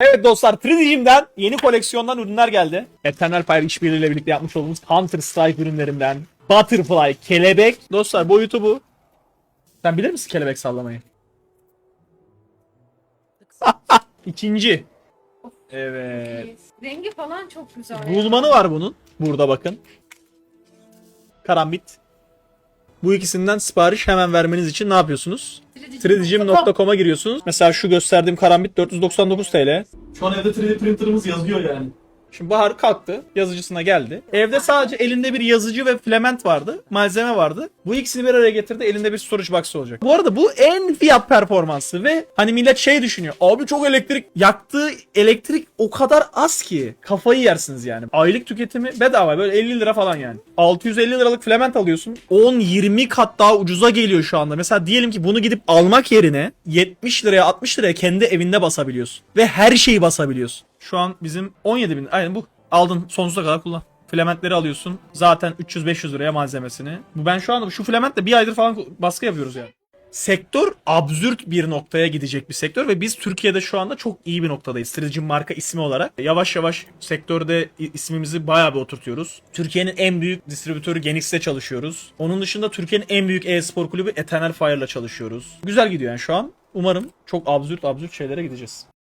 Evet dostlar 3D'cimden yeni koleksiyondan ürünler geldi. Eternal Fire işbirliğiyle birlikte yapmış olduğumuz Counter Strike ürünlerinden Butterfly, kelebek. Dostlar boyutu bu. Sen bilir misin kelebek sallamayı? İkinci. Evet. Rengi falan çok güzel. Bulmanı var bunun. Burada bakın. Karambit. Bu ikisinden sipariş hemen vermeniz için ne yapıyorsunuz? 3dcim.com'a giriyorsunuz. Mesela şu gösterdiğim karambit 499 TL. Şu an evde 3D printerımız yazıyor yani. Şimdi Bahar kalktı. Yazıcısına geldi. Evde sadece elinde bir yazıcı ve filament vardı. Malzeme vardı. Bu ikisini bir araya getirdi. Elinde bir storage box olacak. Bu arada bu en fiyat performansı ve hani millet şey düşünüyor. Abi çok elektrik. Yaktığı elektrik o kadar az ki. Kafayı yersiniz yani. Aylık tüketimi bedava. Böyle 50 lira falan yani. 650 liralık filament alıyorsun. 10-20 kat daha ucuza geliyor şu anda. Mesela diyelim ki bunu gidip almak yerine 70 liraya 60 liraya kendi evinde basabiliyorsun. Ve her şeyi basabiliyorsun. Şu an bizim 17 bin. Aynen bu. Aldın sonsuza kadar kullan. Filamentleri alıyorsun. Zaten 300-500 liraya malzemesini. Bu ben şu anda şu filamentle bir aydır falan baskı yapıyoruz yani. Sektör absürt bir noktaya gidecek bir sektör ve biz Türkiye'de şu anda çok iyi bir noktadayız. Strateji marka ismi olarak. Yavaş yavaş sektörde ismimizi bayağı bir oturtuyoruz. Türkiye'nin en büyük distribütörü Genix'le çalışıyoruz. Onun dışında Türkiye'nin en büyük e-spor kulübü Eternal Fire'la çalışıyoruz. Güzel gidiyor yani şu an. Umarım çok absürt absürt şeylere gideceğiz.